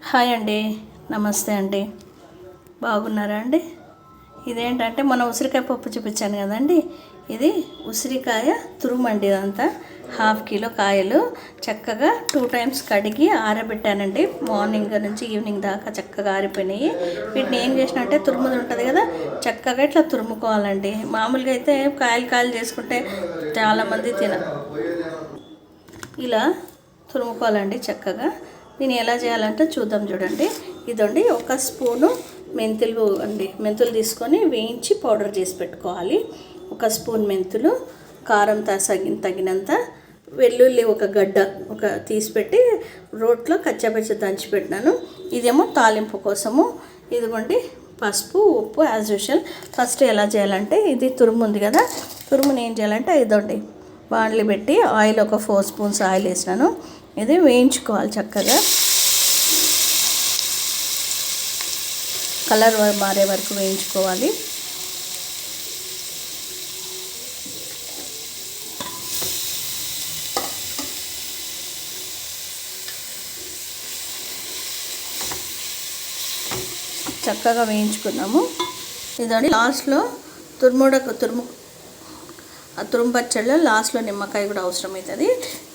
Hi అండి. నమస్తే అండి. బాగున్నారా అండి? ఇదేంటంటే మన ఉసిరికాయ పప్పు చూపించాను కదండి. ఇది ఉసిరికాయ తురుమండి ఇదంతా. హాఫ్ కిలో కాయలు. చక్కగా టూ టైమ్స్ కడిగి ఆరబెట్టానండి. మార్నింగ్ నుంచి ఈవినింగ్ దాకా చక్కగా ఆరిపోయినాయి. వీటిని ఏం చేసిన అంటే తురుముది ఉంటుంది కదా చక్కగా ఇట్లా తురుముకోవాలండి. మామూలుగా అయితే కాయలు కాయలు చేసుకుంటే చాలామంది తిన ఇలా తురుముకోవాలండి చక్కగా. దీన్ని ఎలా చేయాలంటే చూద్దాం చూడండి. ఇదండి ఒక స్పూను మెంతులు అండి. మెంతులు తీసుకొని వేయించి పౌడర్ చేసి పెట్టుకోవాలి. ఒక స్పూన్ మెంతులు కారం తగిన తగినంత వెల్లుల్లి ఒక గడ్డ ఒక తీసి పెట్టి రోట్లో కచ్చాపచ్చ దంచి పెట్టినాను. ఇదేమో తాలింపు కోసము. ఇదిగోండి పసుపు ఉప్పు యాజ్ యూజువల్. ఫస్ట్ ఎలా చేయాలంటే ఇది తురుము ఉంది కదా తురుముని ఏం చేయాలంటే ఇదండి బాండ్లు పెట్టి ఆయిల్ ఒక ఫోర్ స్పూన్స్ ఆయిల్ వేసినాను. ఇది వేయించుకోవాలి చక్కగా. కలర్ మారే వరకు వేయించుకోవాలి. చక్కగా వేయించుకున్నాము. ఇదండి లాస్ట్లో తురుముడకు తురుము ఆ లాస్ట్లో నిమ్మకాయ కూడా అవసరం అవుతుంది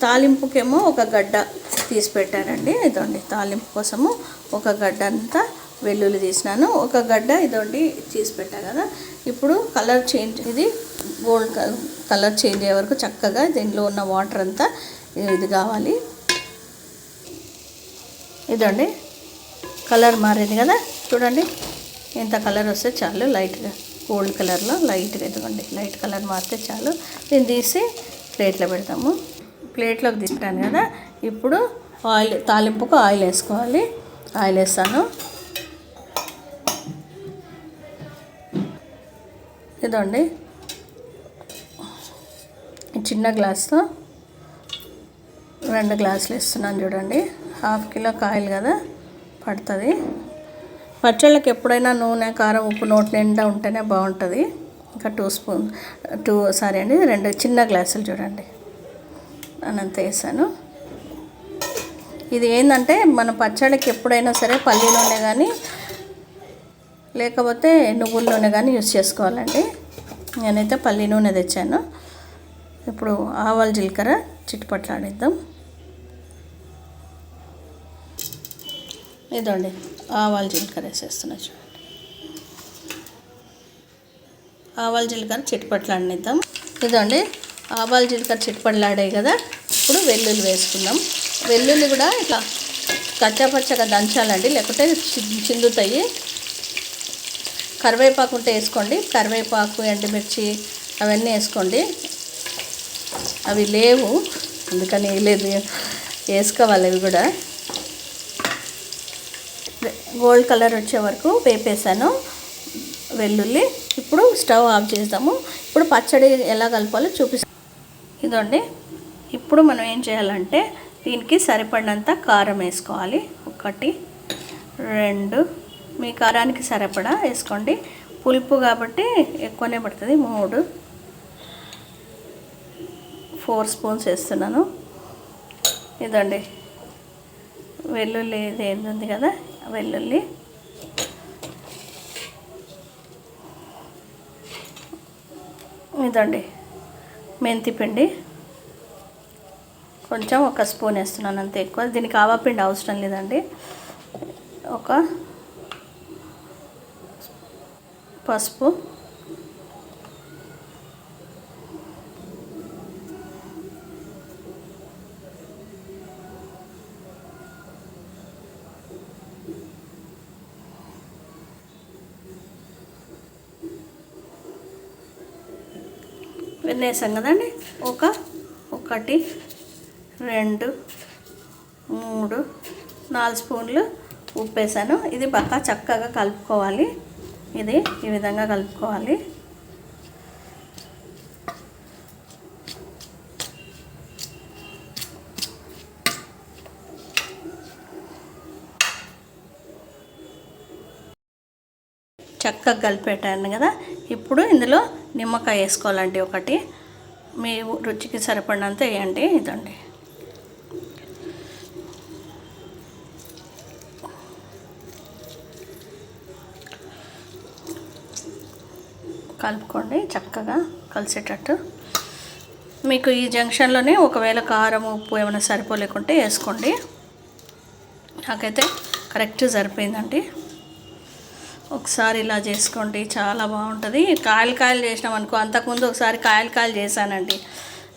తాలింపుకేమో ఒక గడ్డ తీసి పెట్టానండి. ఇదండి తాలింపు కోసము ఒక గడ్డ అంతా వెల్లుల్లి తీసినాను. ఒక గడ్డ ఇదండి తీసి పెట్టా కదా. ఇప్పుడు కలర్ చేంజ్ ఇది గోల్డ్ కలర్ చేంజ్ అయ్యే వరకు చక్కగా దీంట్లో ఉన్న వాటర్ అంతా ఇది కావాలి. ఇదండి కలర్ మారింది కదా. చూడండి ఇంత కలర్ వస్తే చాలు లైట్గా. గోల్డ్ కలర్లో లైట్గా ఇదిగోండి లైట్ కలర్ మారితే చాలు. దీన్ని తీసి ప్లేట్లో పెడతాము. ప్లేట్లోకి తీసుకుంటాను కదా ఇప్పుడు ఆయిల్ తాలింపుకు ఆయిల్ వేసుకోవాలి. ఆయిల్ వేస్తాను. ఇదండి చిన్న గ్లాస్తో రెండు గ్లాసులు ఇస్తున్నాను చూడండి. హాఫ్ కిలో కాయలు కదా పడుతుంది. పచ్చళ్ళకి ఎప్పుడైనా నూనె కారం ఉప్పు నోటి నిండా ఉంటేనే బాగుంటుంది. ఇంకా టూ స్పూన్ టూ సారీ అండి రెండు చిన్న గ్లాసులు చూడండి. అనంత వేసాను. ఇది ఏంటంటే మన పచ్చళ్ళకి ఎప్పుడైనా సరే పల్లి నూనె కానీ లేకపోతే నువ్వుల నూనె కానీ యూస్ చేసుకోవాలండి. నేనైతే పల్లి నూనె తెచ్చాను. ఇప్పుడు ఆవాల జీలకర్ర చిట్టుపట్లాడిద్దాం ఇదండి. ఆవాల జీలకర్ర వేసేస్తున్నా చూడండి. ఆవాల జీలకర్ర చిట్టుపట్లాడిద్దాం ఇదండి ఆవాల జీలకర్ర చిట్టుపట్లాడాయి కదా. ఇప్పుడు వెల్లుల్లి వేసుకుందాం. వెల్లుల్లి కూడా ఇట్లా కచ్చాపచ్చగా దంచాలండి లేకుంటే చిందుతాయి. కరివేపాకు ఉంటే వేసుకోండి. కరివేపాకు ఎండుమిర్చి అవన్నీ వేసుకోండి. అవి లేవు. అందుకని వేయలేదు వేసుకోవాలి అవి కూడా. గోల్డ్ కలర్ వచ్చే వరకు వేపేసాను. వెల్లుల్లి. ఇప్పుడు స్టవ్ ఆఫ్ చేద్దాము. ఇప్పుడు పచ్చడి ఎలా కలపాలో చూపిస్తాం. ఇదండి ఇప్పుడు మనం ఏం చేయాలంటే దీనికి సరిపడినంత కారం వేసుకోవాలి. ఒకటి రెండు. మీ కారానికి సరిపడా? వేసుకోండి. పులుపు కాబట్టి ఎక్కువనే పడుతుంది. మూడు. ఫోర్ స్పూన్స్ వేస్తున్నాను. ఇదండి వెల్లుల్లి ఇది ఏంది కదా? వెల్లుల్లి. ఇదండి మెంతి పిండి. కొంచెం ఒక స్పూన్ వేస్తున్నాను అంతే ఎక్కువ. దీనికి ఆవాపిండి అవసరం లేదండి. ఒక పసుపు. వెళ్ళేసాం కదండి. ఒక ఒకటి రెండు మూడు నాలుగు స్పూన్లు ఉప్పు వేసాను ఇది బాగా చక్కగా కలుపుకోవాలి. ఇది ఈ విధంగా కలుపుకోవాలి. చక్కగా కలిపెట్టాను కదా? ఇప్పుడు ఇందులో నిమ్మకాయ వేసుకోవాలండి ఒకటి. మీ రుచికి సరిపడినంత వేయండి ఇదండి. కలుపుకోండి చక్కగా కలిసేటట్టు. మీకు ఈ జంక్షన్లోనే ఒకవేళ కారం ఉప్పు ఏమైనా సరిపోలేకుంటే వేసుకోండి. నాకైతే కరెక్ట్ సరిపోయిందండి. ఒకసారి ఇలా చేసుకోండి చాలా బాగుంటుంది. కాయలు కాయలు చేసినాం అనుకో అంతకుముందు ఒకసారి కాయలు కాయలు చేశానండి.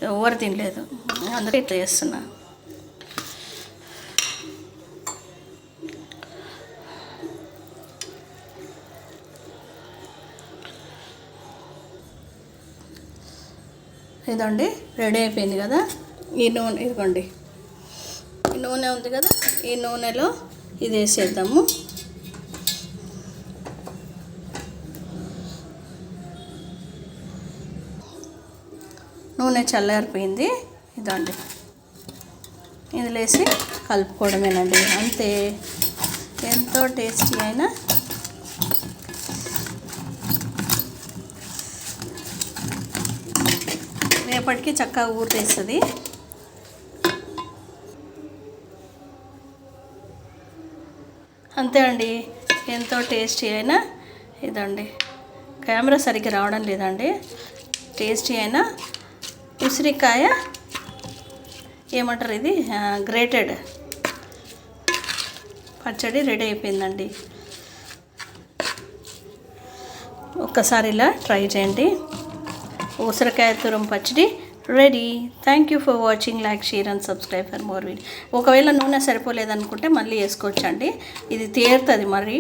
ఎవరు తినలేదు. అందుకే ఇట్లా చేస్తున్నా. ఇదండి రెడీ అయిపోయింది కదా? ఈ నూనె ఇదిగోండి. ఈ నూనె ఉంది కదా? ఈ నూనెలో ఇది వేసేద్దాము. నూనె చల్లారిపోయింది. ఇదండి. ఇదిలేసి కలుపుకోవడమేనండి. అంతే. ఎంతో టేస్టీ అయిన రేపటికి చక్కగా ఊరేస్తుంది అంతే అండి. ఎంతో టేస్టీ అయిన ఇదండి. కెమెరా సరిగ్గా రావడం లేదండి. టేస్టీ అయినా ఉసిరికాయ ఏమంటారు ఇది? గ్రేటెడ్ పచ్చడి రెడీ అయిపోయిందండి. ఒక్కసారి ఇలా ట్రై చేయండి. ఉసిరికాయ తురం పచ్చడి ready. Thank you for watching like share and subscribe for more video ఒకవేళ నూనె సరిపోలేదనుకుంటే మళ్ళీ వేసుకోవచ్చండి. ఇది తేరుతుంది మరి.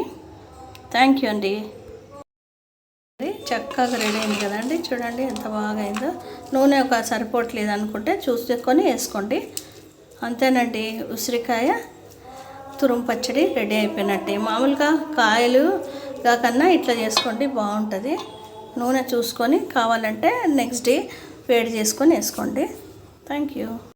థ్యాంక్ యూ అండి. చక్కగా రెడీ అయింది కదండి. చూడండి ఎంత బాగా అయిందో. నూనె ఒక సరిపోవట్లేదు అనుకుంటే చూసుకొని వేసుకోండి. అంతేనండి ఉసిరికాయ తురుము పచ్చడి రెడీ అయిపోయినట్టే. మామూలుగా కాయలు కన్నా ఇట్లా చేసుకోండి బాగుంటుంది. నూనె చూసుకొని కావాలంటే నెక్స్ట్ డే వేడి చేసుకొని వేసుకోండి. Thank you.